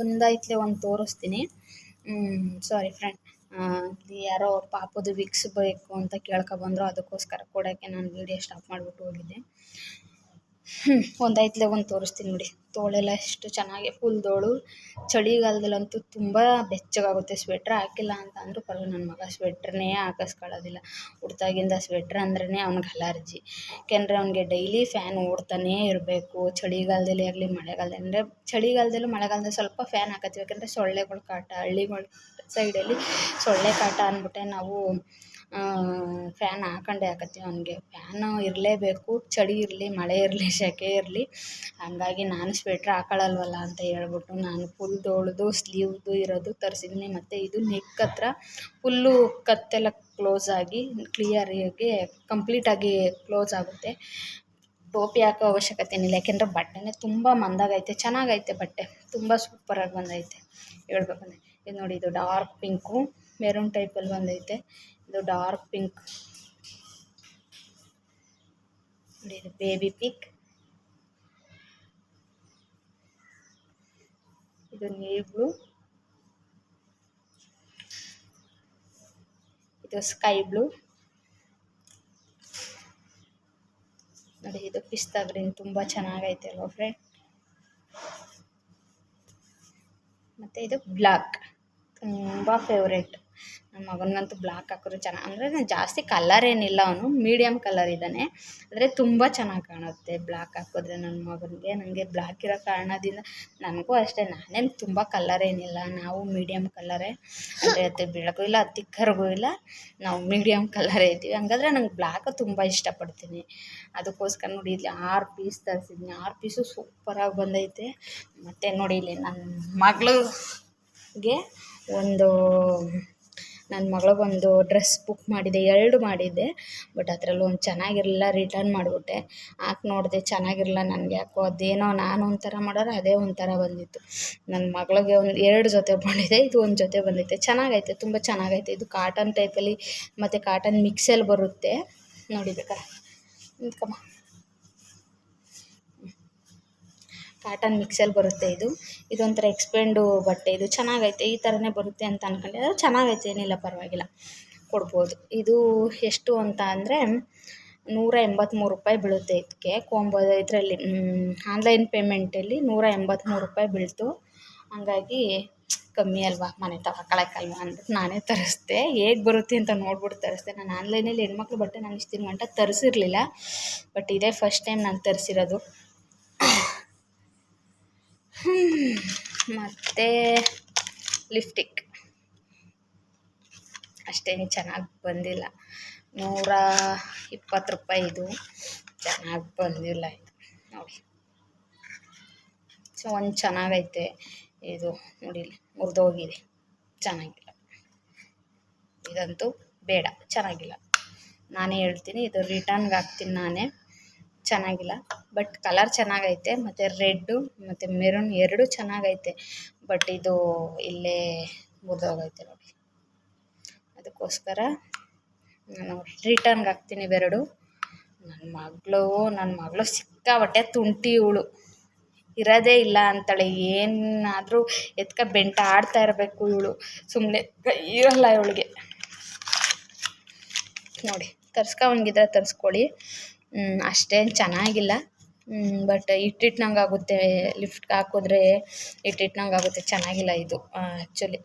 ಒಂದೈತ್ಲೆ ಒಂದು ತೋರಿಸ್ತೀನಿ. ಸಾರಿ ಫ್ರೆಂಡ್ ಯಾರೋ ಪಾಪದು ವಿಕ್ಸ್ ಬೇಕು ಅಂತ ಕೇಳ್ಕೊಬಂದ್ರು ಅದಕ್ಕೋಸ್ಕರ ಕೊಡೋಕ್ಕೆ ನಾನು ವೀಡಿಯೋ ಸ್ಟಾಪ್ ಮಾಡಿಬಿಟ್ಟು ಹೋಗಿದ್ದೆ. ಹ್ಞೂ ಒಂದೈತ್ಲೆ ಒಂದು ತೋರಿಸ್ತೀನಿ ನೋಡಿ. ತೋಳೆಲ್ಲ ಎಷ್ಟು ಚೆನ್ನಾಗಿ ಫುಲ್ ತೋಳು. ಚಳಿಗಾಲದಲ್ಲಂತೂ ತುಂಬ ಬೆಚ್ಚಗಾಗುತ್ತೆ ಸ್ವೆಟ್ರ್ ಹಾಕಿಲ್ಲ ಅಂತ ಅಂದರೂ ಪರವಾಗಿಲ್ಲ ನನ್ನ ಮಗ ಸ್ವೆಟ್ರನ್ನೇ ಹಾಕಿಸ್ಕೊಳ್ಳೋದಿಲ್ಲ. ಉಡ್ತಾಗಿಂದ ಸ್ವೆಟ್ರ್ ಅಂದ್ರೇ ಅವ್ನಿಗೆ ಅಲರ್ಜಿ. ಯಾಕೆಂದರೆ ಅವ್ನಿಗೆ ಡೈಲಿ ಫ್ಯಾನ್ ಓಡ್ತಾನೇ ಇರಬೇಕು. ಚಳಿಗಾಲದಲ್ಲಿ ಆಗಲಿ, ಮಳೆಗಾಲದಲ್ಲಿ. ಅಂದರೆ ಚಳಿಗಾಲದಲ್ಲೂ ಮಳೆಗಾಲದಲ್ಲಿ ಸ್ವಲ್ಪ ಫ್ಯಾನ್ ಹಾಕತ್ತೀವಿ. ಯಾಕಂದರೆ ಸೊಳ್ಳೆಗಳ ಕಾಟ, ಹಳ್ಳಿಗಳ ಸೈಡಲ್ಲಿ ಸೊಳ್ಳೆ ಕಾಟ ಅಂದ್ಬಿಟ್ಟೆ ನಾವು ಫ್ಯಾನ್ ಹಾಕೊಂಡೆ ಹಾಕತ್ತೀವಿ ಅವನಿಗೆ. ಫ್ಯಾನು ಇರಲೇಬೇಕು, ಚಳಿ ಇರಲಿ, ಮಳೆ ಇರಲಿ, ಸೆಕೆ ಇರಲಿ. ಹಾಗಾಗಿ ನಾನು ಸ್ವೆಟ್ರ್ ಹಾಕೊಳ್ಳಲ್ವಲ್ಲ ಅಂತ ಹೇಳ್ಬಿಟ್ಟು ನಾನು ಫುಲ್ ತೋಳ್ದು ಸ್ಲೀವ್ದು ಇರೋದು ತರಿಸಿದ್ದೀನಿ ಮತ್ತು ಇದು ನೆಕ್ ಹತ್ರ ಫುಲ್ಲು ಕತ್ತೆಲ್ಲ ಕ್ಲೋಸ್ ಆಗಿ ಕ್ಲಿಯರಾಗಿ ಕಂಪ್ಲೀಟಾಗಿ ಕ್ಲೋಸ್ ಆಗುತ್ತೆ. ಟೋಪಿ ಹಾಕೋ ಅವಶ್ಯಕತೆ ಏನಿಲ್ಲ. ಯಾಕೆಂದರೆ ಬಟ್ಟೆನೇ ತುಂಬ ಮಂದಾಗೈತೆ, ಚೆನ್ನಾಗೈತೆ ಬಟ್ಟೆ. ತುಂಬ ಸೂಪರಾಗಿ ಬಂದೈತೆ. ಹೇಳ್ಬೇಕಂದ್ರೆ ಇದು ನೋಡಿ, ಇದು ಡಾರ್ಕ್ ಪಿಂಕು ಮೆರೂನ್ ಟೈಪಲ್ಲಿ ಬಂದೈತೆ. ಇದು ಡಾರ್ಕ್ ಪಿಂಕ್ ನೋಡಿ ಇದು ಬೇಬಿ ಪಿಂಕ್ ಇದು ನೀರ್ ಬ್ಲೂ ಇದು ಸ್ಕೈ ಬ್ಲೂ ನೋಡಿ ಇದು ಪಿಸ್ತಾ ಗ್ರೀನ್ ತುಂಬ ಚೆನ್ನಾಗೈತೆ ಅಲ್ವಾ ಫ್ರೆಂಡ್ ಮತ್ತು ಇದು ಬ್ಲಾಕ್ ತುಂಬ ಫೇವ್ರೇಟ್ ನಮ್ಮ ಮಗನಿಗಂತೂ ಬ್ಲಾಕ್ ಹಾಕಿದ್ರು ಚೆನ್ನಾಗಿ ಅಂದರೆ ಜಾಸ್ತಿ ಕಲರ್ ಏನಿಲ್ಲ ಅವನು ಮೀಡಿಯಮ್ ಕಲರ್ ಇದ್ದಾನೆ. ಆದರೆ ತುಂಬ ಚೆನ್ನಾಗಿ ಕಾಣುತ್ತೆ ಬ್ಲ್ಯಾಕ್ ಹಾಕಿದ್ರೆ ನನ್ನ ಮಗನಿಗೆ. ನನಗೆ ಬ್ಲ್ಯಾಕ್ ಇರೋ ಕಾರಣದಿಂದ ನನಗೂ ಅಷ್ಟೇ, ನಾನೇನು ತುಂಬ ಕಲರ್ ಏನಿಲ್ಲ. ನಾವು ಮೀಡಿಯಮ್ ಕಲರೇ ಅಂದರೆ ಅದು ಬೆಳಗ್ಗೂ ಇಲ್ಲ, ಅತಿ ಕರ್ಗೂ ಇಲ್ಲ, ನಾವು ಮೀಡಿಯಮ್ ಕಲರೇ ಇದ್ದೀವಿ. ಹಂಗಾದ್ರೆ ನಂಗೆ ಬ್ಲ್ಯಾಕ್ ತುಂಬ ಇಷ್ಟಪಡ್ತೀನಿ. ಅದಕ್ಕೋಸ್ಕರ ನೋಡಿ, ಇಲ್ಲಿ ಆರು ಪೀಸ್ ತರಿಸಿದ್ದೀನಿ ಆರು ಪೀಸು ಸೂಪರಾಗಿ ಬಂದೈತೆ. ಮತ್ತು ನೋಡಿ ಇಲ್ಲಿ ನನ್ನ ಮಗಳಿಗೆ ಒಂದು ನನ್ನ ಮಗಳಿಗೊಂದು ಡ್ರೆಸ್ ಬುಕ್ ಮಾಡಿದ್ದೆ ಎರಡು ಮಾಡಿದ್ದೆ ಬಟ್ ಅದರಲ್ಲೂ ಒಂದು ಚೆನ್ನಾಗಿರಲಿಲ್ಲ ರಿಟರ್ನ್ ಮಾಡಿಬಿಟ್ಟೆ. ಹಾಕಿ ನೋಡಿದೆ ಚೆನ್ನಾಗಿರಲಿಲ್ಲ, ನನಗೆ ಯಾಕೋ ಅದೇನೋ ನಾನು ಒಂಥರ ಮಾಡೋರು, ಅದೇ ಒಂಥರ ಬಂದಿತ್ತು. ನನ್ನ ಮಗಳಿಗೆ ಒಂದು ಎರಡು ಜೊತೆ ಬಂದಿದೆ ಇದು ಒಂದು ಜೊತೆ ಬಂದಿದೆ ಚೆನ್ನಾಗೈತೆ, ತುಂಬ ಚೆನ್ನಾಗೈತೆ. ಇದು ಕಾಟನ್ ಟೈಪಲ್ಲಿ ಮತ್ತು ಕಾಟನ್ ಮಿಕ್ಸಲ್ಲಿ ಬರುತ್ತೆ. ನೋಡಿಬೇಕಾ ನಿಂತ್ಕಮ್ಮ ಕಾಟನ್ ಮಿಕ್ಸಲ್ಲಿ ಬರುತ್ತೆ ಇದು. ಇದೊಂಥರ ಎಕ್ಸ್ಪೆಂಡು ಬಟ್ಟೆ ಇದು. ಚೆನ್ನಾಗೈತೆ, ಈ ಥರನೇ ಬರುತ್ತೆ ಅಂತ ಅಂದ್ಕೊಂಡೆ ಅದು ಚೆನ್ನಾಗೈತೆ, ಏನಿಲ್ಲ, ಪರವಾಗಿಲ್ಲ. ಕೊಡ್ಬೋದು. ಇದು ಎಷ್ಟು ಅಂತ ಅಂದರೆ ನೂರ ಎಂಬತ್ತ್ಮೂರು ರೂಪಾಯಿ ಬೀಳುತ್ತೆ ಇದಕ್ಕೆ. ಕೊಂಬ ಇದರಲ್ಲಿ ಆನ್ಲೈನ್ ಪೇಮೆಂಟಲ್ಲಿ ನೂರ ಎಂಬತ್ತ್ಮೂರು ರೂಪಾಯಿ ಬೀಳ್ತು. ಹಂಗಾಗಿ ಕಮ್ಮಿ ಅಲ್ವಾ? ಮನೆ ತಗೊಳಕ್ಕಲ್ವಾ ಅಂದ್ಬಿಟ್ಟು ನಾನೇ ತರಿಸ್ದೆ. ಹೇಗೆ ಬರುತ್ತೆ ಅಂತ ನೋಡ್ಬಿಟ್ಟು ತರಿಸ್ದೆ. ನಾನು ಆನ್ಲೈನಲ್ಲಿ ಹೆಣ್ಮಕ್ಳು ಬಟ್ಟೆ ನಾನು ಇಷ್ಟು ದಿನ ತರಿಸಿರ್ಲಿಲ್ಲ. ಬಟ್ ಇದೇ ಫಸ್ಟ್ ಟೈಮ್ ನಾನು ತರಿಸಿರೋದು. ಮತ್ತು ಲಿಫ್ಟಿಕ್ ಅಷ್ಟೇನು ಚೆನ್ನಾಗಿ ಬಂದಿಲ್ಲ. ನೂರ ಇಪ್ಪತ್ತು ರೂಪಾಯಿ ಇದು. ಚೆನ್ನಾಗಿ ಬಂದಿಲ್ಲ ಇದು. ನೋಡಿ. ಸೊ, ಒಂದು ಚೆನ್ನಾಗೈತೆ ಇದು. ನೋಡಿ ಮುರಿದೋಗಿದೆ. ಚೆನ್ನಾಗಿಲ್ಲ. ಇದಂತೂ ಬೇಡ, ಚೆನ್ನಾಗಿಲ್ಲ. ನಾನೇ ಹೇಳ್ತೀನಿ, ಇದು ರಿಟರ್ನ್ಗೆ ಹಾಕ್ತೀನಿ ನಾನೇ. ಚೆನ್ನಾಗಿಲ್ಲ. ಬಟ್ ಕಲರ್ ಚೆನ್ನಾಗೈತೆ, ಮತ್ತು ರೆಡ್ಡು ಮತ್ತು ಮೆರೂನ್ ಎರಡೂ ಚೆನ್ನಾಗೈತೆ. ಬಟ್ ಇದು ಇಲ್ಲೇ ಮುರಿದೋಗೈತೆ ನೋಡಿ. ಅದಕ್ಕೋಸ್ಕರ ನಾನು ರಿಟರ್ನ್ಗೆ ಹಾಕ್ತೀನಿ ಬೆರಡು ನನ್ನ ಮಗಳು ನನ್ನ ಮಗಳು ಸಿಕ್ಕಾಪಟ್ಟೆ ತುಂಟಿ ಇವಳು. ಇರೋದೇ ಇಲ್ಲ ಅಂತಾಳೆ, ಏನಾದರೂ ಎತ್ಕ ಬೆಂಟ ಆಡ್ತಾ ಇರಬೇಕು ಇವಳು. ಸುಮ್ಮನೆ ಇರಲ್ಲ ಇವಳಿಗೆ. ನೋಡಿ ತರ್ಸ್ಕೊಂಡಿದ್ರೆ ತರಿಸ್ಕೊಳ್ಳಿ. ಅಷ್ಟೇನು ಚೆನ್ನಾಗಿಲ್ಲ. ಬಟ್ ಇಟ್ಟಿಟ್ಟಂಗೆ ಆಗುತ್ತೆ. ಲಿಫ್ಟ್ಗೆ ಹಾಕಿದ್ರೆ ಇಟ್ಟಿಟ್ಟಂಗೆ ಆಗುತ್ತೆ. ಚೆನ್ನಾಗಿಲ್ಲ ಇದು ಆ್ಯಕ್ಚುಲಿ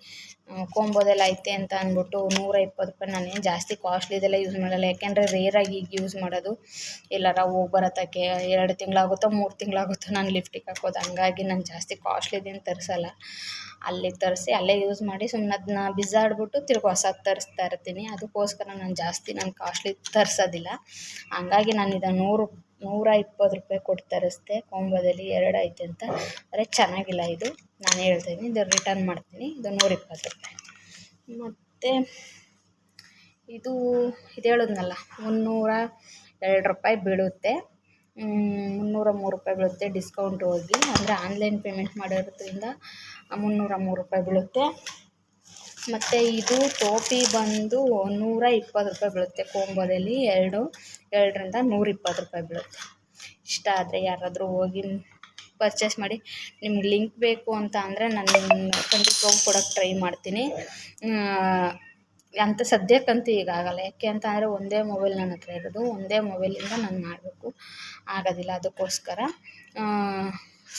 ಕೊಂಬೋದೆಲ್ಲ ಐತೆ ಅಂತ ಅಂದ್ಬಿಟ್ಟು ನೂರ ಇಪ್ಪತ್ತು ರೂಪಾಯಿ ನಾನೇನು ಜಾಸ್ತಿ ಕಾಸ್ಟ್ಲಿದೆಲ್ಲ ಯೂಸ್ ಮಾಡಲ್ಲ. ಯಾಕೆಂದರೆ ರೇರಾಗಿ ಈಗ ಯೂಸ್ ಮಾಡೋದು. ಎಲ್ಲಾರ ಹೋಗಿ ಬರೋತಕ್ಕೆ ಎರಡು ತಿಂಗಳಾಗುತ್ತೋ, ಮೂರು ತಿಂಗಳಾಗುತ್ತೋ ನಾನು ಲಿಫ್ಟಿಗೆ ಹಾಕೋದು. ಹಂಗಾಗಿ ನಾನು ಜಾಸ್ತಿ ಕಾಸ್ಟ್ಲಿದೇನು ತರಿಸಲ್ಲ. ಅಲ್ಲಿಗೆ ತರಿಸಿ ಅಲ್ಲೇ ಯೂಸ್ ಮಾಡಿ ಸುಮ್ಮನೆ ಅದನ್ನ ಬಿಸಾಡ್ಬಿಟ್ಟು ತಿರ್ಗಿ ಹೊಸದು ತರಿಸ್ತಾ ಇರ್ತೀನಿ. ಅದಕ್ಕೋಸ್ಕರ ನಾನು ಜಾಸ್ತಿ ನಾನು ಕಾಸ್ಟ್ಲಿ ತರಿಸೋದಿಲ್ಲ. ಹಂಗಾಗಿ ನಾನು ಇದನ್ನು ನೂರು ನೂರ ಇಪ್ಪತ್ತು ರೂಪಾಯಿ ಕೊಟ್ಟು ತರಿಸ್ದೆ ಕೊಂಬೋದಲ್ಲಿ ಎರಡು ಐತೆ ಅಂತ. ಆದರೆ ಚೆನ್ನಾಗಿಲ್ಲ ಇದು. ನಾನು ಹೇಳ್ತೀನಿ ಇದು ರಿಟರ್ನ್ ಮಾಡ್ತೀನಿ. ಇದು ನೂರ ಇಪ್ಪತ್ತು ರೂಪಾಯಿ. ಮತ್ತು ಇದು ಇದು ಹೇಳಿದ್ನಲ್ಲ, ಮುನ್ನೂರ ಎರಡು ರೂಪಾಯಿ ಬೀಳುತ್ತೆ. ಮುನ್ನೂರ ಮೂರು ರೂಪಾಯಿ ಬೀಳುತ್ತೆ ಡಿಸ್ಕೌಂಟ್ ಹೋಗಿ. ಅಂದರೆ ಆನ್ಲೈನ್ ಪೇಮೆಂಟ್ ಮಾಡಿರೋದ್ರಿಂದ ಮುನ್ನೂರ ಮೂರು ರೂಪಾಯಿ ಬೀಳುತ್ತೆ. ಮತ್ತು ಇದು ಟೋಪಿ ಬಂದು ನೂರ ಇಪ್ಪತ್ತು ರೂಪಾಯಿ ಬೀಳುತ್ತೆ. ಕೋಂಬೋದಲ್ಲಿ ಎರಡು, ಎರಡರಿಂದ ನೂರ ಇಪ್ಪತ್ತು ರೂಪಾಯಿ ಬೀಳುತ್ತೆ. ಇಷ್ಟ ಆದರೆ ಯಾರಾದರೂ ಹೋಗಿ ಪರ್ಚೇಸ್ ಮಾಡಿ. ನಿಮ್ಗೆ ಲಿಂಕ್ ಬೇಕು ಅಂತ ಅಂದರೆ ನಾನು ಖಂಡಿತವಾಗೂ ಕೊಡೋಕ್ಕೆ ಟ್ರೈ ಮಾಡ್ತೀನಿ. ಅಂತ ಸದ್ಯಕ್ಕಂತೂ ಈಗ ಆಗಲ್ಲ. ಯಾಕೆ ಅಂತ ಅಂದರೆ ಒಂದೇ ಮೊಬೈಲ್ ನನ್ನ ಹತ್ರ ಇರೋದು. ಒಂದೇ ಮೊಬೈಲಿಂದ ನಾನು ಮಾಡಬೇಕು. ಆಗೋದಿಲ್ಲ. ಅದಕ್ಕೋಸ್ಕರ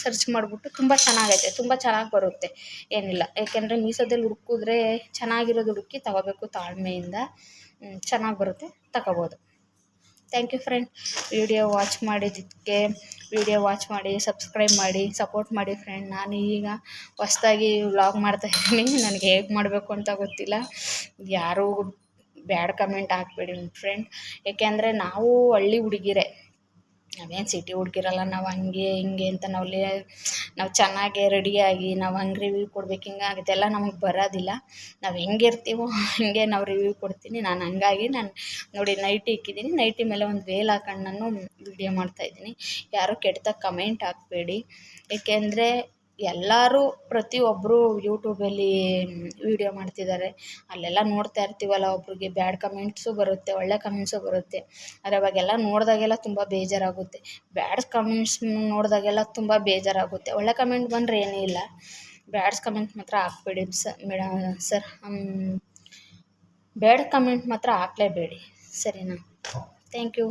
ಸರ್ಚ್ ಮಾಡಿಬಿಟ್ಟು ತುಂಬ ಚೆನ್ನಾಗೈತೆ, ತುಂಬ ಚೆನ್ನಾಗಿ ಬರುತ್ತೆ. ಏನಿಲ್ಲ, ಏಕೆಂದರೆ ಮೀಸೋದಲ್ಲಿ ಹುಡುಕಿದ್ರೆ ಚೆನ್ನಾಗಿರೋದು ಹುಡುಕಿ ತಗೋಬೇಕು ತಾಳ್ಮೆಯಿಂದ. ಚೆನ್ನಾಗಿ ಬರುತ್ತೆ, ತಗೋಬೋದು. Thank you friend video watch ಮಾಡಿದ್ದಕ್ಕೆ ವಿಡಿಯೋ ವಾಚ್ ಮಾಡಿ ಸಬ್ಸ್ಕ್ರೈಬ್ ಮಾಡಿ ಸಪೋರ್ಟ್ ಮಾಡಿ ಫ್ರೆಂಡ್ ನಾನು ಈಗ ಹೊಸ್ದಾಗಿ ವ್ಲಾಗ್ ಮಾಡ್ತಾಯಿದ್ದೀನಿ ನನಗೆ ಹೇಗೆ ಮಾಡಬೇಕು ಅಂತ ಗೊತ್ತಿಲ್ಲ. ಯಾರೂ ಬ್ಯಾಡ್ ಕಮೆಂಟ್ ಹಾಕ್ಬೇಡಿ ಫ್ರೆಂಡ್ ಏಕೆಂದರೆ ನಾವು ಹಳ್ಳಿ ಹುಡುಗಿರೇ ನಾವೇನು ಸಿಟಿ ಹುಡುಗಿರಲ್ಲ, ನಾವು ಹಂಗೆ ಹಿಂಗೆ ಅಂತ ನಾವು ಲೇ, ನಾವು ಚೆನ್ನಾಗೆ ರೆಡಿಯಾಗಿ ನಾವು ಹಂಗೆ ರಿವ್ಯೂ ಕೊಡ್ಬೇಕು ಹಿಂಗಾಗುತ್ತೆ ಎಲ್ಲ ನಮಗೆ ಬರೋದಿಲ್ಲ. ನಾವು ಹೆಂಗೆ ಇರ್ತೀವೋ ಹಂಗೆ ನಾವು ರಿವ್ಯೂ ಕೊಡ್ತೀನಿ. ನಾನು ಹಂಗಾಗಿ ನಾನು ನೋಡಿ ನೈಟಿ ಇಕ್ಕಿದ್ದೀನಿ ನೈಟಿ ಮೇಲೆ ಒಂದು ವೇಲ್ ಹಾಕೊಂಡು ನಾನು ವೀಡಿಯೋ ಮಾಡ್ತಾಯಿದ್ದೀನಿ ಯಾರೂ ಕೆಟ್ಟದಾಗ ಕಮೆಂಟ್ ಹಾಕಬೇಡಿ. ಏಕೆಂದರೆ ಎಲ್ಲರೂ ಪ್ರತಿಯೊಬ್ಬರು ಯೂಟ್ಯೂಬಲ್ಲಿ ವೀಡಿಯೋ ಮಾಡ್ತಿದ್ದಾರೆ. ಅಲ್ಲೆಲ್ಲ ನೋಡ್ತಾ ಇರ್ತೀವಲ್ಲ ಒಬ್ರಿಗೆ. ಬ್ಯಾಡ್ ಕಮೆಂಟ್ಸು ಬರುತ್ತೆ ಒಳ್ಳೆ ಕಮೆಂಟ್ಸು ಬರುತ್ತೆ. ಆದರೆ ಅವಾಗೆಲ್ಲ ನೋಡಿದಾಗೆಲ್ಲ ತುಂಬ ಬೇಜಾರಾಗುತ್ತೆ. ಬ್ಯಾಡ್ಸ್ ಕಮೆಂಟ್ಸ್ ನೋಡಿದಾಗೆಲ್ಲ ತುಂಬ ಬೇಜಾರಾಗುತ್ತೆ. ಒಳ್ಳೆ ಕಮೆಂಟ್ ಬಂದರೆ ಏನೂ ಇಲ್ಲ. ಬ್ಯಾಡ್ಸ್ ಕಮೆಂಟ್ ಮಾತ್ರ ಹಾಕ್ಬೇಡಿ ಸ ಮೇಡ ಸರ್ ಬ್ಯಾಡ್ ಕಮೆಂಟ್ ಮಾತ್ರ ಹಾಕ್ಲೇಬೇಡಿ. ಸರಿನಾ? Thank you